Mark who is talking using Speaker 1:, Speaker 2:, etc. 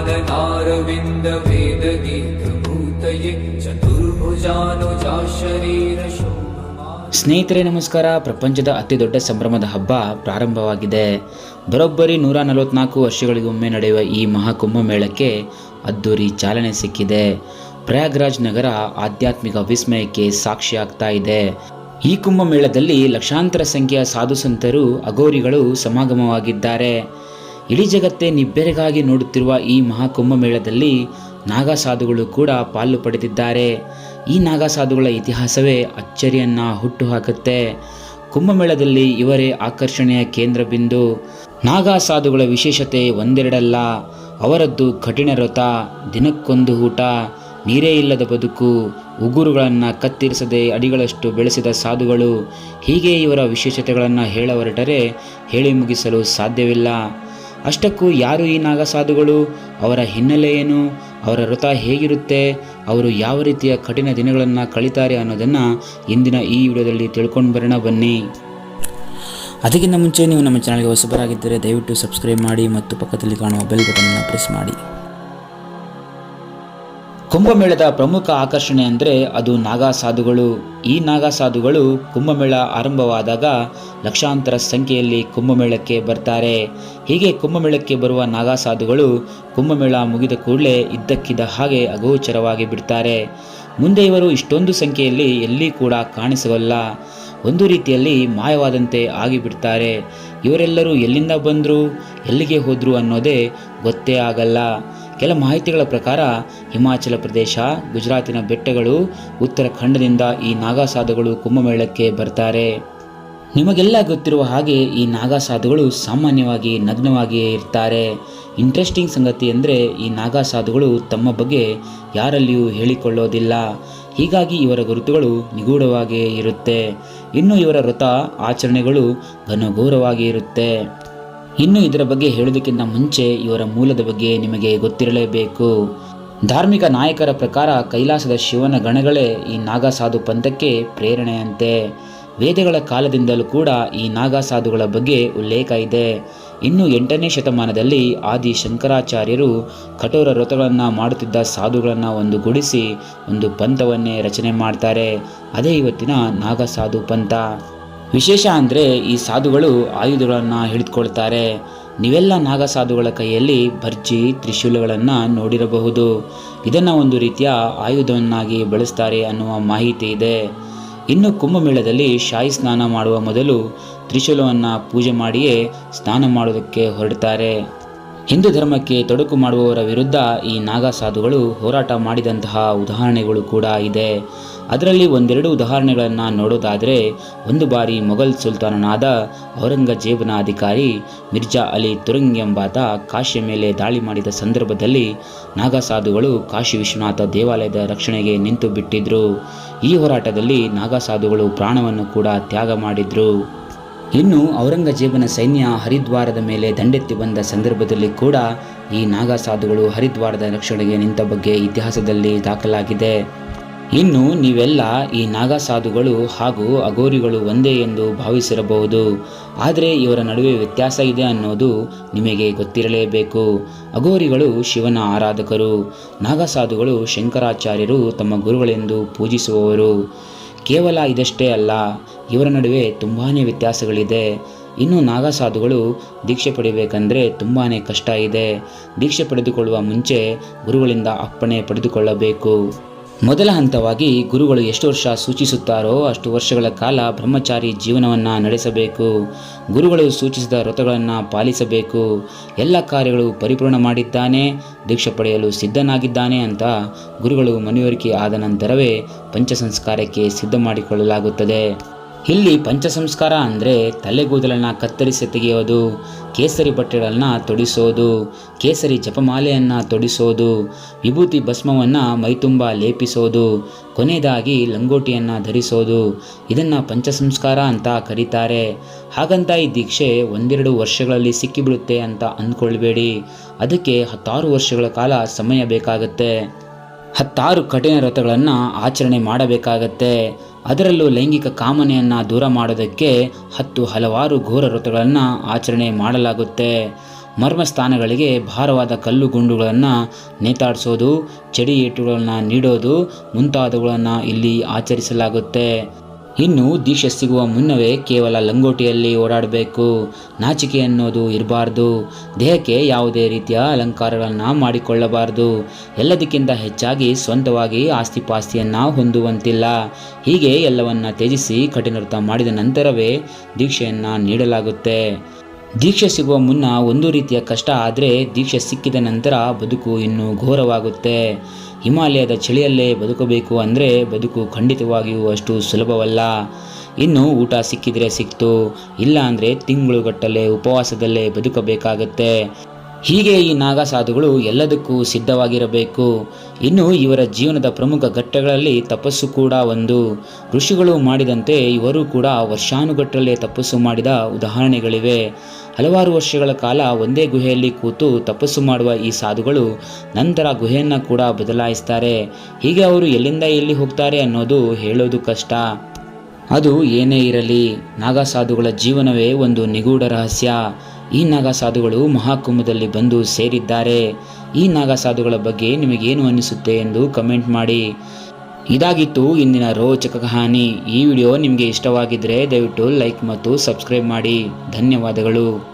Speaker 1: चतुर्मुखादनारविन्द वेदगीतभूतये चतुर्भुजानुजा शरीर
Speaker 2: ಸ್ನೇಹಿತರೆ ನಮಸ್ಕಾರ ಪ್ರಪಂಚದ ಅತಿ ದೊಡ್ಡ ಸಂಭ್ರಮದ ಹಬ್ಬ ಪ್ರಾರಂಭವಾಗಿದೆ ಬರೋಬ್ಬರಿ ನೂರ ನಲವತ್ನಾಲ್ಕು ವರ್ಷಗಳಿಗೊಮ್ಮೆ ನಡೆಯುವ ಈ ಮಹಾಕುಂಭ ಮೇಳಕ್ಕೆ ಅದ್ದೂರಿ ಚಾಲನೆ ಸಿಕ್ಕಿದೆ ಪ್ರಯಾಗ್ರಾಜ್ ನಗರ ಆಧ್ಯಾತ್ಮಿಕ ವಿಸ್ಮಯಕ್ಕೆ ಸಾಕ್ಷಿಯಾಗ್ತಾ ಇದೆ ಈ ಕುಂಭಮೇಳದಲ್ಲಿ ಲಕ್ಷಾಂತರ ಸಂಖ್ಯೆಯ ಸಾಧು ಸಂತರು ಅಘೋರಿಗಳು ಸಮಾಗಮವಾಗಿದ್ದಾರೆ ಇಡೀ ಜಗತ್ತೇ ನಿಬ್ಬೆರೆಗಾಗಿ ನೋಡುತ್ತಿರುವ ಈ ಮಹಾಕುಂಭ ಮೇಳದಲ್ಲಿ ನಾಗಾ ಸಾಧುಗಳು ಕೂಡ ಪಾಲು ಪಡೆದಿದ್ದಾರೆ. ಈ ನಾಗಸಾಧುಗಳ ಇತಿಹಾಸವೇ ಅಚ್ಚರಿಯನ್ನ ಹುಟ್ಟುಹಾಕುತ್ತೆ. ಕುಂಭಮೇಳದಲ್ಲಿ ಇವರೇ ಆಕರ್ಷಣೆಯ ಕೇಂದ್ರ ಬಿಂದು ನಾಗಾ ಸಾಧುಗಳ ವಿಶೇಷತೆ ಒಂದೆರಡಲ್ಲ, ಅವರದ್ದು ಕಠಿಣ ವ್ರತ ದಿನಕ್ಕೊಂದು ಊಟ, ನೀರೇ ಇಲ್ಲದ ಬದುಕು, ಉಗುರುಗಳನ್ನು ಕತ್ತಿರಿಸದೆ ಅಡಿಗಳಷ್ಟು ಬೆಳೆಸಿದ ಸಾಧುಗಳು, ಹೀಗೆ ಇವರ ವಿಶೇಷತೆಗಳನ್ನು ಹೇಳ ಹೊರಟರೆ ಹೇಳಿ ಮುಗಿಸಲು ಸಾಧ್ಯವಿಲ್ಲ. ಅಷ್ಟಕ್ಕೂ ಯಾರು ಈ ನಾಗಸಾಧುಗಳು? ಅವರ ಹಿನ್ನೆಲೆ ಏನು? ಅವರ ವ್ರತ ಹೇಗಿರುತ್ತೆ? ಅವರು ಯಾವ ರೀತಿಯ ಕಠಿಣ ದಿನಗಳನ್ನು ಕಳೀತಾರೆ ಅನ್ನೋದನ್ನು ಇಂದಿನ ಈ ವಿಡಿಯೋದಲ್ಲಿ ತಿಳ್ಕೊಂಡು ಬರೋಣ ಬನ್ನಿ. ಅದಕ್ಕಿಂತ ಮುಂಚೆ ನೀವು ನಮ್ಮ ಚಾನಲ್ಗೆ ಹೊಸಬರಾಗಿದ್ದರೆ ದಯವಿಟ್ಟು ಸಬ್ಸ್ಕ್ರೈಬ್ ಮಾಡಿ ಮತ್ತು ಪಕ್ಕದಲ್ಲಿ ಕಾಣುವ ಬೆಲ್ ಬಟನ್ನ ಪ್ರೆಸ್ ಮಾಡಿ. ಕುಂಭಮೇಳದ ಪ್ರಮುಖ ಆಕರ್ಷಣೆ ಅಂದರೆ ಅದು ನಾಗಾ ಸಾಧುಗಳು ಈ ನಾಗಾ ಸಾಧುಗಳು ಕುಂಭಮೇಳ ಆರಂಭವಾದಾಗ ಲಕ್ಷಾಂತರ ಸಂಖ್ಯೆಯಲ್ಲಿ ಕುಂಭಮೇಳಕ್ಕೆ ಬರ್ತಾರೆ. ಹೀಗೆ ಕುಂಭಮೇಳಕ್ಕೆ ಬರುವ ನಾಗಾ ಸಾಧುಗಳು ಕುಂಭಮೇಳ ಮುಗಿದ ಕೂಡಲೇ ಇದ್ದಕ್ಕಿದ್ದ ಹಾಗೆ ಅಗೋಚರವಾಗಿ ಬಿಡ್ತಾರೆ. ಮುಂದೆ ಇವರು ಇಷ್ಟೊಂದು ಸಂಖ್ಯೆಯಲ್ಲಿ ಎಲ್ಲಿ ಕೂಡ ಕಾಣಿಸಬಲ್ಲ ಒಂದು ರೀತಿಯಲ್ಲಿ ಮಾಯವಾದಂತೆ ಆಗಿಬಿಡ್ತಾರೆ ಇವರೆಲ್ಲರೂ ಎಲ್ಲಿಂದ ಬಂದರು, ಎಲ್ಲಿಗೆ ಹೋದರು ಅನ್ನೋದೇ ಗೊತ್ತೇ ಆಗಲ್ಲ. ಕೆಲ ಮಾಹಿತಿಗಳ ಪ್ರಕಾರ, ಹಿಮಾಚಲ ಪ್ರದೇಶ, ಗುಜರಾತಿನ ಬೆಟ್ಟಗಳು, ಉತ್ತರಾಖಂಡದಿಂದ ಈ ನಾಗಾಸಾಧುಗಳು ಕುಂಭಮೇಳಕ್ಕೆ ಬರ್ತಾರೆ. ನಿಮಗೆಲ್ಲ ಗೊತ್ತಿರುವ ಹಾಗೆ ಈ ನಾಗಾಸಾಧುಗಳು ಸಾಮಾನ್ಯವಾಗಿ ನಗ್ನವಾಗಿಯೇ ಇರ್ತಾರೆ. ಇಂಟ್ರೆಸ್ಟಿಂಗ್ ಸಂಗತಿ ಅಂದರೆ ಈ ನಾಗಾಸಾಧುಗಳು ತಮ್ಮ ಬಗ್ಗೆ ಯಾರಲ್ಲಿಯೂ ಹೇಳಿಕೊಳ್ಳೋದಿಲ್ಲ. ಹೀಗಾಗಿ ಇವರ ಗುರುತುಗಳು ನಿಗೂಢವಾಗಿಯೇ ಇರುತ್ತೆ. ಇನ್ನು ಇವರ ವ್ರತ, ಆಚರಣೆಗಳು ಘನಘೋರವಾಗಿ ಇರುತ್ತೆ. ಇನ್ನು ಇದರ ಬಗ್ಗೆ ಹೇಳೋದಕ್ಕಿಂತ ಮುಂಚೆ ಇವರ ಮೂಲದ ಬಗ್ಗೆ ನಿಮಗೆ ಗೊತ್ತಿರಲೇಬೇಕು. ಧಾರ್ಮಿಕ ನಾಯಕರ ಪ್ರಕಾರ ಕೈಲಾಸದ ಶಿವನ ಗಣಗಳೇ ಈ ನಾಗಸಾಧು ಪಂಥಕ್ಕೆ ಪ್ರೇರಣೆಯಂತೆ. ವೇದಗಳ ಕಾಲದಿಂದಲೂ ಕೂಡ ಈ ನಾಗಸಾಧುಗಳ ಬಗ್ಗೆ ಉಲ್ಲೇಖ ಇದೆ. ಇನ್ನು ಎಂಟನೇ ಶತಮಾನದಲ್ಲಿ ಆದಿ ಶಂಕರಾಚಾರ್ಯರು ಕಠೋರ ವ್ರತಗಳನ್ನು ಮಾಡುತ್ತಿದ್ದ ಸಾಧುಗಳನ್ನು ಒಂದುಗೂಡಿಸಿ ಒಂದು ಪಂಥವನ್ನೇ ರಚನೆ ಮಾಡ್ತಾರೆ. ಅದೇ ಇವತ್ತಿನ ನಾಗಸಾಧು ಪಂಥ. ವಿಶೇಷ ಅಂದರೆ ಈ ಸಾಧುಗಳು ಆಯುಧಗಳನ್ನು ಹಿಡಿದುಕೊಳ್ತಾರೆ. ನೀವೆಲ್ಲ ನಾಗಸಾಧುಗಳ ಕೈಯಲ್ಲಿ ಭರ್ಜಿ, ತ್ರಿಶೂಲಗಳನ್ನು ನೋಡಿರಬಹುದು. ಇದನ್ನು ಒಂದು ರೀತಿಯ ಆಯುಧವನ್ನಾಗಿ ಬಳಸ್ತಾರೆ ಅನ್ನುವ ಮಾಹಿತಿ ಇದೆ. ಇನ್ನು ಕುಂಭಮೇಳದಲ್ಲಿ ಶಾಹಿ ಸ್ನಾನ ಮಾಡುವ ಮೊದಲು ತ್ರಿಶೂಲವನ್ನು ಪೂಜೆ ಮಾಡಿಯೇ ಸ್ನಾನ ಮಾಡೋದಕ್ಕೆ ಹೊರಡ್ತಾರೆ. ಹಿಂದೂ ಧರ್ಮಕ್ಕೆ ತೊಡಕು ಮಾಡುವವರ ವಿರುದ್ಧ ಈ ನಾಗಾ ಸಾಧುಗಳು ಹೋರಾಟ ಮಾಡಿದಂತಹ ಉದಾಹರಣೆಗಳು ಕೂಡ ಇದೆ. ಅದರಲ್ಲಿ ಒಂದೆರಡು ಉದಾಹರಣೆಗಳನ್ನು ನೋಡೋದಾದರೆ, ಒಂದು ಬಾರಿ ಮೊಘಲ್ ಸುಲ್ತಾನನಾದ ಔರಂಗಜೇಬನ ಅಧಿಕಾರಿ ಮಿರ್ಜಾ ಅಲಿ ತುರಂಗ್ ಎಂಬಾತ ಕಾಶಿಯ ಮೇಲೆ ದಾಳಿ ಮಾಡಿದ ಸಂದರ್ಭದಲ್ಲಿ ನಾಗಾ ಸಾಧುಗಳು ಕಾಶಿ ವಿಶ್ವನಾಥ ದೇವಾಲಯದ ರಕ್ಷಣೆಗೆ ನಿಂತು ಬಿಟ್ಟಿದ್ರು ಈ ಹೋರಾಟದಲ್ಲಿ ನಾಗಾ ಸಾಧುಗಳು ಪ್ರಾಣವನ್ನು ಕೂಡ ತ್ಯಾಗ ಮಾಡಿದ್ರು. ಇನ್ನು ಔರಂಗಜೇಬನ ಸೈನ್ಯ ಹರಿದ್ವಾರದ ಮೇಲೆ ದಂಡೆತ್ತಿ ಬಂದ ಸಂದರ್ಭದಲ್ಲಿ ಕೂಡ ಈ ನಾಗಸಾಧುಗಳು ಹರಿದ್ವಾರದ ರಕ್ಷಣೆಗೆ ನಿಂತ ಬಗ್ಗೆ ಇತಿಹಾಸದಲ್ಲಿ ದಾಖಲಾಗಿದೆ. ಇನ್ನು ನೀವೆಲ್ಲ ಈ ನಾಗಸಾಧುಗಳು ಹಾಗೂ ಅಗೋರಿಗಳು ಒಂದೇ ಎಂದು ಭಾವಿಸಿರಬಹುದು. ಆದರೆ ಇವರ ನಡುವೆ ವ್ಯತ್ಯಾಸ ಇದೆ ಅನ್ನೋದು ನಿಮಗೆ ಗೊತ್ತಿರಲೇಬೇಕು. ಅಗೋರಿಗಳು ಶಿವನ ಆರಾಧಕರು, ನಾಗಸಾಧುಗಳು ಶಂಕರಾಚಾರ್ಯರು ತಮ್ಮ ಗುರುಗಳೆಂದು ಪೂಜಿಸುವವರು. ಕೇವಲ ಇದಷ್ಟೇ ಅಲ್ಲ, ಇವರ ನಡುವೆ ತುಂಬಾ ವ್ಯತ್ಯಾಸಗಳಿದೆ. ಇನ್ನು ನಾಗಸಾಧುಗಳು ದೀಕ್ಷೆ ಪಡಿಬೇಕಂದ್ರೆ ತುಂಬಾ ಕಷ್ಟ ಇದೆ. ದೀಕ್ಷೆ ಪಡೆದುಕೊಳ್ಳುವ ಮುಂಚೆ ಗುರುಗಳಿಂದ ಅಪ್ಪಣೆ ಪಡೆದುಕೊಳ್ಳಬೇಕು. ಮೊದಲ ಹಂತವಾಗಿ ಗುರುಗಳು ಎಷ್ಟು ವರ್ಷ ಸೂಚಿಸುತ್ತಾರೋ ಅಷ್ಟು ವರ್ಷಗಳ ಕಾಲ ಬ್ರಹ್ಮಚಾರಿ ಜೀವನವನ್ನು ನಡೆಸಬೇಕು. ಗುರುಗಳು ಸೂಚಿಸಿದ ವ್ರತಗಳನ್ನು ಪಾಲಿಸಬೇಕು. ಎಲ್ಲ ಕಾರ್ಯಗಳು ಪರಿಪೂರ್ಣ ಮಾಡಿದ್ದಾನೆ, ದೀಕ್ಷೆ ಪಡೆಯಲು ಸಿದ್ಧನಾಗಿದ್ದಾನೆ ಅಂತ ಗುರುಗಳು ಮನವರಿಕೆ ಆದ ನಂತರವೇ ಪಂಚ ಸಂಸ್ಕಾರಕ್ಕೆ ಸಿದ್ಧ ಮಾಡಿಕೊಳ್ಳಲಾಗುತ್ತದೆ. ಇಲ್ಲಿ ಪಂಚಸಂಸ್ಕಾರ ಅಂದರೆ ತಲೆಗೂದಲನ್ನು ಕತ್ತರಿಸಿ ತೆಗೆಯೋದು. ಕೇಸರಿ ಬಟ್ಟೆಗಳನ್ನು ತೊಡಿಸೋದು, ಕೇಸರಿ ಜಪಮಾಲೆಯನ್ನು ತೊಡಿಸೋದು, ವಿಭೂತಿ ಭಸ್ಮವನ್ನು ಮೈತುಂಬ ಲೇಪಿಸೋದು, ಕೊನೆಯದಾಗಿ ಲಂಗೋಟಿಯನ್ನು ಧರಿಸೋದು, ಇದನ್ನು ಪಂಚಸಂಸ್ಕಾರ ಅಂತ ಕರೀತಾರೆ. ಹಾಗಂತ ಈ ದೀಕ್ಷೆ ಒಂದೆರಡು ವರ್ಷಗಳಲ್ಲಿ ಸಿಕ್ಕಿಬಿಡುತ್ತೆ ಅಂತ ಅಂದ್ಕೊಳ್ಬೇಡಿ. ಅದಕ್ಕೆ ಹತ್ತಾರು ವರ್ಷಗಳ ಕಾಲ ಸಮಯ ಬೇಕಾಗುತ್ತೆ. ಹತ್ತಾರು ಕಠಿಣ ವ್ರತಗಳನ್ನು ಆಚರಣೆ ಮಾಡಬೇಕಾಗತ್ತೆ. ಅದರಲ್ಲೂ ಲೈಂಗಿಕ ಕಾಮನೆಯನ್ನು ದೂರ ಮಾಡೋದಕ್ಕೆ ಹತ್ತು ಹಲವಾರು ಘೋರ ವ್ರತಗಳನ್ನು ಆಚರಣೆ ಮಾಡಲಾಗುತ್ತೆ. ಮರ್ಮಸ್ಥಾನಗಳಿಗೆ ಭಾರವಾದ ಕಲ್ಲು ಗುಂಡುಗಳನ್ನು ನೇತಾಡಿಸೋದು, ಚಡಿ ಏಟುಗಳನ್ನು ನೀಡೋದು ಮುಂತಾದವುಗಳನ್ನು ಇಲ್ಲಿ ಆಚರಿಸಲಾಗುತ್ತೆ. ಇನ್ನು ದೀಕ್ಷೆ ಸಿಗುವ ಮುನ್ನವೇ ಕೇವಲ ಲಂಗೋಟಿಯಲ್ಲಿ ಓಡಾಡಬೇಕು. ನಾಚಿಕೆ ಅನ್ನೋದು ಇರಬಾರ್ದು. ದೇಹಕ್ಕೆ ಯಾವುದೇ ರೀತಿಯ ಅಲಂಕಾರಗಳನ್ನು ಮಾಡಿಕೊಳ್ಳಬಾರದು. ಎಲ್ಲದಕ್ಕಿಂತ ಹೆಚ್ಚಾಗಿ ಸ್ವಂತವಾಗಿ ಆಸ್ತಿಪಾಸ್ತಿಯನ್ನು ಹೊಂದುವಂತಿಲ್ಲ. ಹೀಗೆ ಎಲ್ಲವನ್ನು ತ್ಯಜಿಸಿ ಕಠಿಣ ಮಾಡಿದ ನಂತರವೇ ದೀಕ್ಷೆಯನ್ನು ನೀಡಲಾಗುತ್ತೆ. ದೀಕ್ಷೆ ಸಿಗುವ ಮುನ್ನ ಒಂದು ರೀತಿಯ ಕಷ್ಟ ಆದರೆ ದೀಕ್ಷೆ ಸಿಕ್ಕಿದ ನಂತರ ಬದುಕು ಇನ್ನೂ ಘೋರವಾಗುತ್ತೆ. ಹಿಮಾಲಯದ ಚಳಿಯಲ್ಲೇ ಬದುಕಬೇಕು ಅಂದರೆ ಬದುಕು ಖಂಡಿತವಾಗಿಯೂ ಅಷ್ಟು ಸುಲಭವಲ್ಲ. ಇನ್ನು ಊಟ ಸಿಕ್ಕಿದರೆ ಸಿಕ್ತು, ಇಲ್ಲ ಅಂದರೆ ತಿಂಗಳುಗಟ್ಟಲೆ ಉಪವಾಸದಲ್ಲೇ ಬದುಕಬೇಕಾಗತ್ತೆ. ಹೀಗೆ ಈ ನಾಗಸಾಧುಗಳು ಎಲ್ಲದಕ್ಕೂ ಸಿದ್ಧವಾಗಿರಬೇಕು. ಇನ್ನು ಇವರ ಜೀವನದ ಪ್ರಮುಖ ಘಟ್ಟಗಳಲ್ಲಿ ತಪಸ್ಸು ಕೂಡ ಒಂದು. ಋಷಿಗಳು ಮಾಡಿದಂತೆ ಇವರು ಕೂಡ ವರ್ಷಾನುಗಟ್ಟಲೆ ತಪಸ್ಸು ಮಾಡಿದ ಉದಾಹರಣೆಗಳಿವೆ. ಹಲವಾರು ವರ್ಷಗಳ ಕಾಲ ಒಂದೇ ಗುಹೆಯಲ್ಲಿ ಕೂತು ತಪಸ್ಸು ಮಾಡುವ ಈ ಸಾಧುಗಳು ನಂತರ ಗುಹೆಯನ್ನು ಕೂಡ ಬದಲಾಯಿಸ್ತಾರೆ. ಹೀಗೆ ಅವರು ಎಲ್ಲಿಂದ ಎಲ್ಲಿ ಹೋಗ್ತಾರೆ ಅನ್ನೋದು ಹೇಳೋದು ಕಷ್ಟ. ಅದು ಏನೇ ಇರಲಿ, ನಾಗಸಾಧುಗಳ ಜೀವನವೇ ಒಂದು ನಿಗೂಢ ರಹಸ್ಯ. ಈ ನಾಗಸಾಧುಗಳು ಮಹಾಕುಂಭದಲ್ಲಿ ಬಂದು ಸೇರಿದ್ದಾರೆ. ಈ ನಾಗಸಾಧುಗಳ ಬಗ್ಗೆ ನಿಮಗೇನು ಅನಿಸುತ್ತೆ ಎಂದು ಕಮೆಂಟ್ ಮಾಡಿ. ಇದಾಗಿತ್ತು ಇಂದಿನ ರೋಚಕ ಕಹಾನಿ. ಈ ವಿಡಿಯೋ ನಿಮಗೆ ಇಷ್ಟವಾಗಿದ್ದರೆ ದಯವಿಟ್ಟು ಲೈಕ್ ಮತ್ತು ಸಬ್ಸ್ಕ್ರೈಬ್ ಮಾಡಿ. ಧನ್ಯವಾದಗಳು.